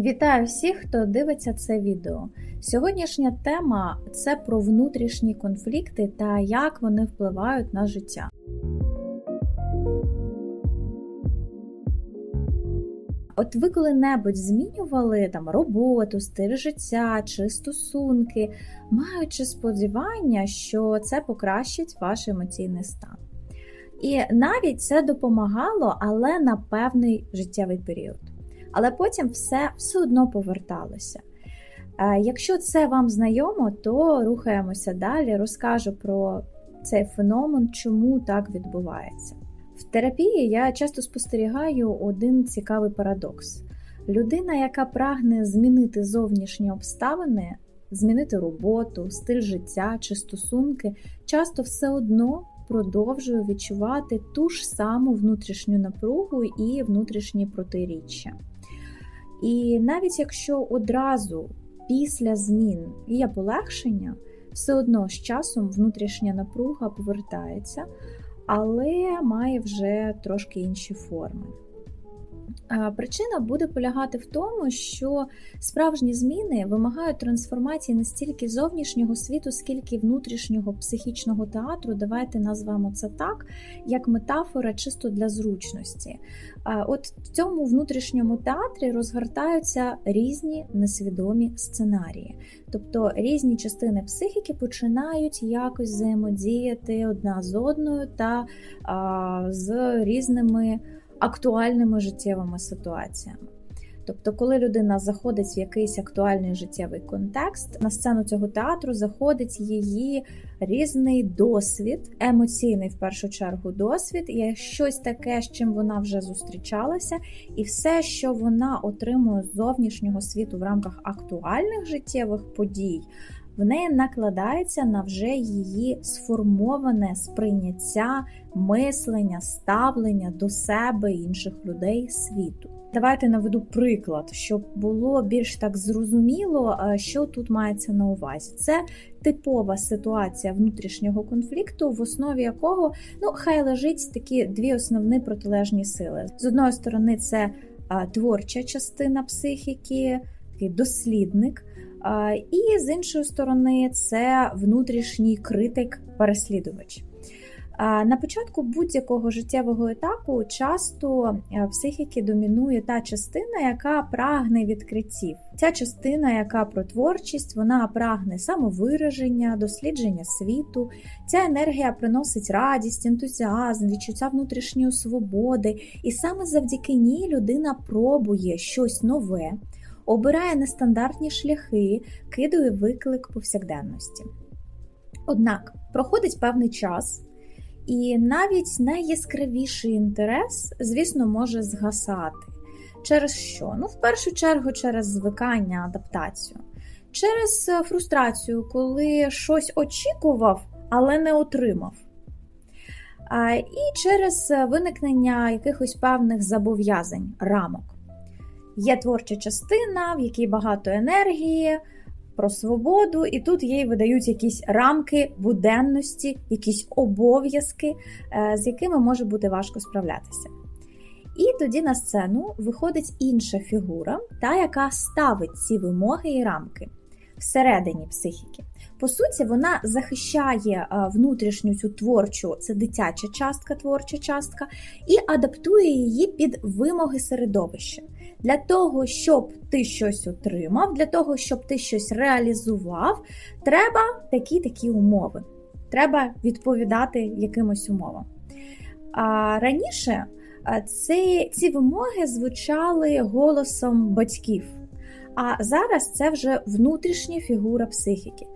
Вітаю всіх, хто дивиться це відео. Сьогоднішня тема це про внутрішні конфлікти та як вони впливають на життя. От ви коли-небудь змінювали там роботу, стиль життя чи стосунки, маючи сподівання, що це покращить ваш емоційний стан. І навіть це допомагало, але на певний життєвий період. Але потім все все одно поверталося. Е, Якщо це вам знайомо, то рухаємося далі, розкажу про цей феномен, чому так відбувається. В терапії я часто спостерігаю один цікавий парадокс: людина, яка прагне змінити зовнішні обставини, змінити роботу, стиль життя чи стосунки, часто все одно продовжує відчувати ту ж саму внутрішню напругу і внутрішні протиріччя. І навіть якщо одразу після змін є полегшення, все одно з часом внутрішня напруга повертається, але має вже трошки інші форми. Причина буде полягати в тому, що справжні зміни вимагають трансформації не стільки зовнішнього світу, скільки внутрішнього психічного театру. Давайте назвемо це так, як метафора чисто для зручності. От в цьому внутрішньому театрі розгортаються різні несвідомі сценарії, тобто різні частини психіки починають якось взаємодіяти одна з одною та а, з різними актуальними життєвими ситуаціями. Тобто, коли людина заходить в якийсь актуальний життєвий контекст, на сцену цього театру заходить її різний досвід, емоційний в першу чергу досвід, є щось таке, з чим вона вже зустрічалася, і все, що вона отримує з зовнішнього світу в рамках актуальних життєвих подій. В неї накладається на вже її сформоване сприйняття, мислення, ставлення до себе і інших людей світу. Давайте наведу приклад, щоб було більш так зрозуміло, що тут мається на увазі. Це типова ситуація внутрішнього конфлікту, в основі якого ну хай лежить такі дві основні протилежні сили. З одної сторони, це творча частина психіки, такий дослідник. І з іншої сторони, це внутрішній критик-переслідувач. На початку будь-якого життєвого етапу часто в психіки домінує та частина, яка прагне відкриттів. Ця частина, яка про творчість, вона прагне самовираження, дослідження світу. Ця енергія приносить радість, ентузіазм, відчуття внутрішньої свободи, і саме завдяки ній людина пробує щось нове обирає нестандартні шляхи, кидає виклик повсякденності. Однак проходить певний час, і навіть найяскравіший інтерес, звісно, може згасати. Через що? Ну, в першу чергу, через звикання, адаптацію, через фрустрацію, коли щось очікував, але не отримав. І через виникнення якихось певних зобов'язань, рамок. Є творча частина, в якій багато енергії, про свободу, і тут їй видають якісь рамки буденності, якісь обов'язки, е, з якими може бути важко справлятися. І тоді на сцену виходить інша фігура, та, яка ставить ці вимоги і рамки всередині психіки. По суті, вона захищає е, внутрішню цю творчу, це дитяча частка, творча частка, і адаптує її під вимоги середовища. Для того, щоб ти щось отримав, для того, щоб ти щось реалізував, треба такі-такі умови. Треба відповідати якимось умовам. А Раніше ці, ці вимоги звучали голосом батьків, а зараз це вже внутрішня фігура психіки.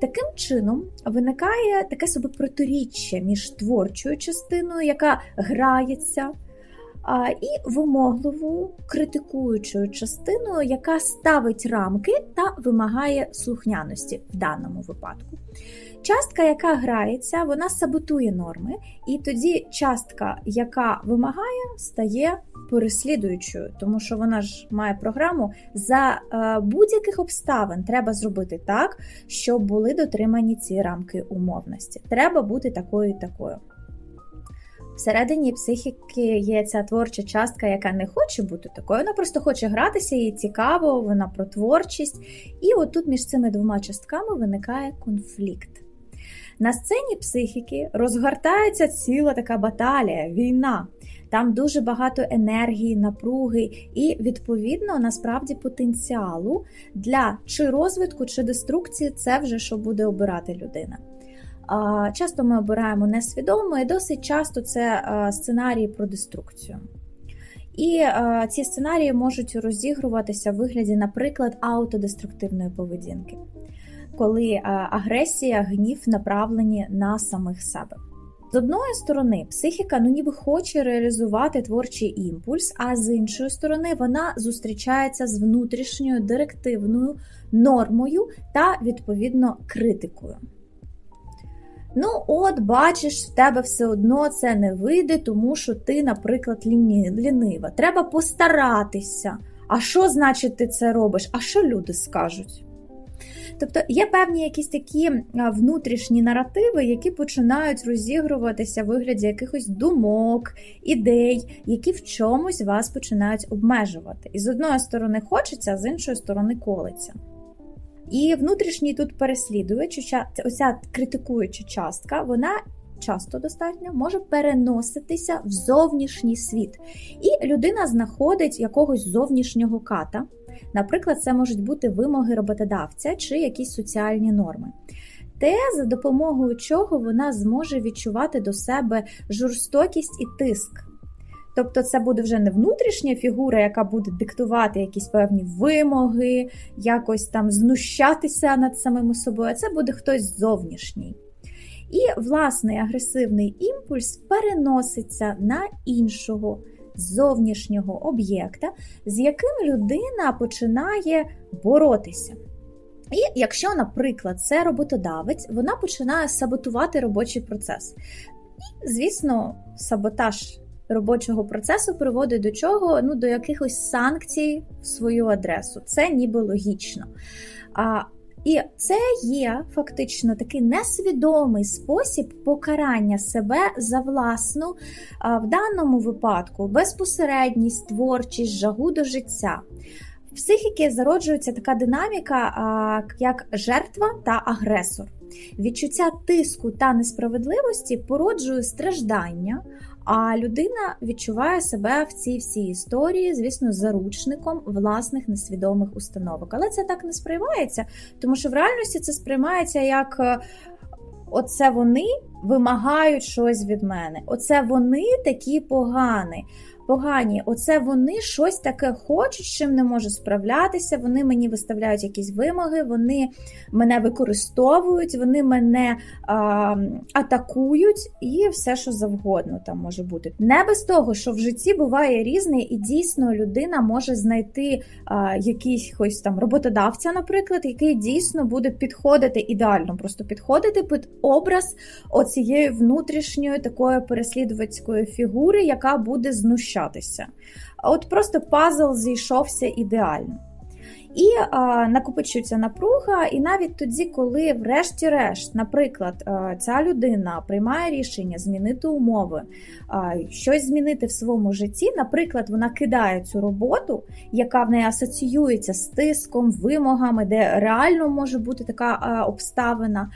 Таким чином виникає таке собі протиріччя між творчою частиною, яка грається і вимогливу критикуючою частиною, яка ставить рамки та вимагає слухняності в даному випадку. Частка, яка грається, вона саботує норми, і тоді частка, яка вимагає, стає переслідуючою, тому що вона ж має програму за е, будь-яких обставин треба зробити так, щоб були дотримані ці рамки умовності. Треба бути такою і такою. Всередині психіки є ця творча частка, яка не хоче бути такою, вона просто хоче гратися, їй цікаво, вона про творчість. І отут між цими двома частками виникає конфлікт. На сцені психіки розгортається ціла така баталія, війна. Там дуже багато енергії, напруги і, відповідно, насправді потенціалу для чи розвитку, чи деструкції це вже що буде обирати людина. Часто ми обираємо несвідомо, і досить часто це сценарії про деструкцію. І ці сценарії можуть розігруватися в вигляді, наприклад, аутодеструктивної поведінки, коли агресія, гнів направлені на самих себе. З одної сторони, психіка ну ніби хоче реалізувати творчий імпульс, а з іншої сторони, вона зустрічається з внутрішньою директивною нормою та відповідно критикою. Ну, от, бачиш, в тебе все одно це не вийде, тому що ти, наприклад, лінива. Треба постаратися. А що значить ти це робиш? А що люди скажуть? Тобто є певні якісь такі внутрішні наративи, які починають розігруватися в вигляді якихось думок, ідей, які в чомусь вас починають обмежувати. І з одної сторони хочеться, а з іншої сторони колиться. І внутрішній тут переслідувач, оця критикуюча частка, вона часто достатньо може переноситися в зовнішній світ. І людина знаходить якогось зовнішнього ката. Наприклад, це можуть бути вимоги роботодавця чи якісь соціальні норми. Те, за допомогою чого вона зможе відчувати до себе жорстокість і тиск. Тобто це буде вже не внутрішня фігура, яка буде диктувати якісь певні вимоги, якось там знущатися над самим собою, а це буде хтось зовнішній. І власний агресивний імпульс переноситься на іншого зовнішнього об'єкта, з яким людина починає боротися. І якщо, наприклад, це роботодавець, вона починає саботувати робочий процес. І, звісно, саботаж робочого процесу приводить до чого? Ну, до якихось санкцій в свою адресу. Це ніби логічно. А, І це є фактично такий несвідомий спосіб покарання себе за власну, в даному випадку, безпосередність, творчість, жагу до життя. В психіки зароджується така динаміка, як жертва та агресор. Відчуття тиску та несправедливості породжує страждання, а людина відчуває себе в цій всій історії, звісно, заручником власних несвідомих установок. Але це так не сприймається, тому що в реальності це сприймається як. Е, оце вони вимагають щось від мене. Оце вони такі погані погані. Оце вони щось таке хочуть, чим не можу справлятися. Вони мені виставляють якісь вимоги, вони мене використовують, вони мене а, атакують і все, що завгодно там може бути. Не без того, що в житті буває різне, і дійсно людина може знайти а, якийсь там роботодавця, наприклад, який дійсно буде підходити ідеально, просто підходити під образ оцієї внутрішньої такої переслідувацької фігури, яка буде знущатися знущатися. От просто пазл зійшовся ідеально. І а, накопичується напруга, і навіть тоді, коли, врешті-решт, наприклад, ця людина приймає рішення змінити умови, а, щось змінити в своєму житті, наприклад, вона кидає цю роботу, яка в неї асоціюється з тиском, вимогами, де реально може бути така а, обставина,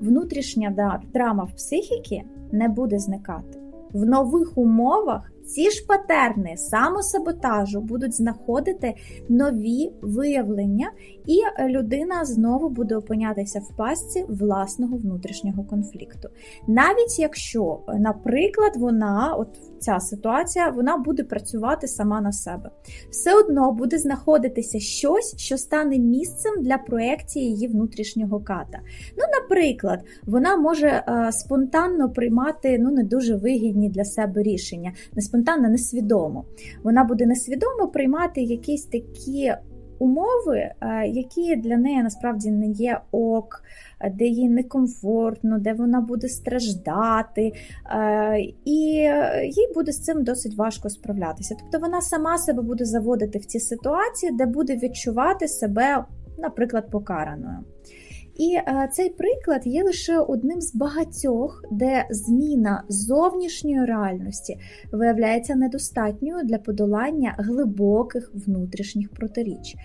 внутрішня драма в психіки не буде зникати. В нових умовах ці ж патерни самосаботажу будуть знаходити нові виявлення, і людина знову буде опинятися в пастці власного внутрішнього конфлікту. Навіть якщо, наприклад, вона, от ця ситуація, вона буде працювати сама на себе, все одно буде знаходитися щось, що стане місцем для проекції її внутрішнього ката. Ну, наприклад, вона може е, спонтанно приймати ну, не дуже вигідні для себе рішення спонтанно, несвідомо. Вона буде несвідомо приймати якісь такі умови, е, які для неї насправді не є ок, де їй некомфортно, де вона буде страждати, е, і їй буде з цим досить важко справлятися. Тобто вона сама себе буде заводити в ці ситуації, де буде відчувати себе, наприклад, покараною. І е, цей приклад є лише одним з багатьох, де зміна зовнішньої реальності виявляється недостатньою для подолання глибоких внутрішніх протиріч.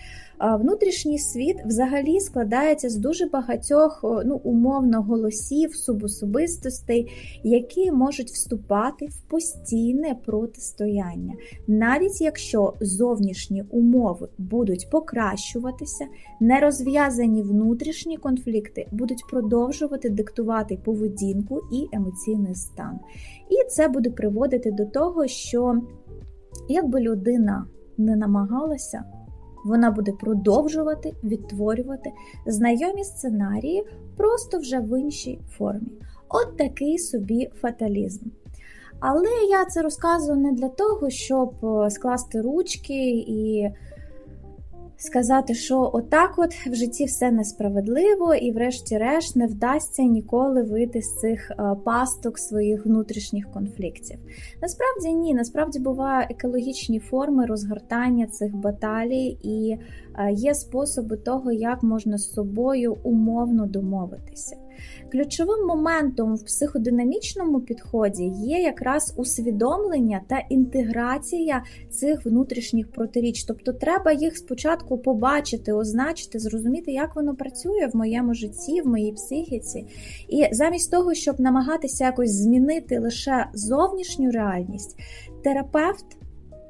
Внутрішній світ взагалі складається з дуже багатьох ну, умовно голосів, субособистостей, які можуть вступати в постійне протистояння, навіть якщо зовнішні умови будуть покращуватися, нерозв'язані внутрішні конфлікти будуть продовжувати диктувати поведінку і емоційний стан. І це буде приводити до того, що якби людина не намагалася, вона буде продовжувати відтворювати знайомі сценарії просто вже в іншій формі. От такий собі фаталізм. Але я це розказую не для того, щоб скласти ручки і сказати, що отак от в житті все несправедливо, і, врешті-решт, не вдасться ніколи вийти з цих пасток своїх внутрішніх конфліктів. Насправді ні, насправді бувають екологічні форми розгортання цих баталій, і є способи того, як можна з собою умовно домовитися. Ключовим моментом в психодинамічному підході є якраз усвідомлення та інтеграція цих внутрішніх протиріч. Тобто, треба їх спочатку побачити, означити, зрозуміти, як воно працює в моєму житті, в моїй психіці. І замість того, щоб намагатися якось змінити лише зовнішню реальність, терапевт.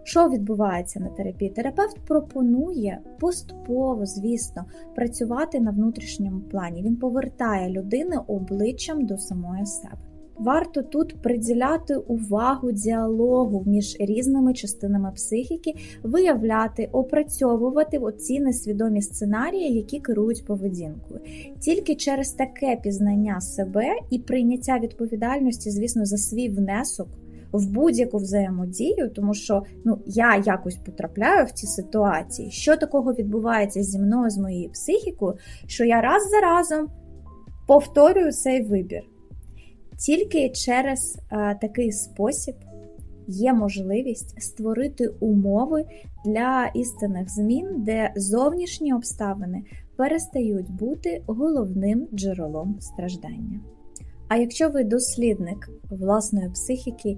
Що відбувається на терапії? Терапевт пропонує поступово, звісно, працювати на внутрішньому плані. Він повертає людину обличчям до самої себе. Варто тут приділяти увагу діалогу між різними частинами психіки, виявляти, опрацьовувати оці несвідомі сценарії, які керують поведінкою. Тільки через таке пізнання себе і прийняття відповідальності, звісно, за свій внесок в будь-яку взаємодію, тому що ну я якось потрапляю в ці ситуації, що такого відбувається зі мною, з моєю психікою, що я раз за разом повторюю цей вибір. Тільки через а, такий спосіб є можливість створити умови для істинних змін, де зовнішні обставини перестають бути головним джерелом страждання. А якщо ви дослідник власної психіки,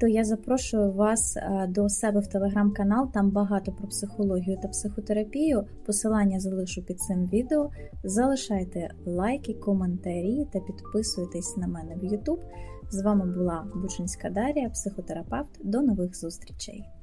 то я запрошую вас до себе в телеграм-канал, там багато про психологію та психотерапію. Посилання залишу під цим відео. Залишайте лайки, коментарі та підписуйтесь на мене в YouTube. З вами була Бучинська Дарія, психотерапевт. До нових зустрічей!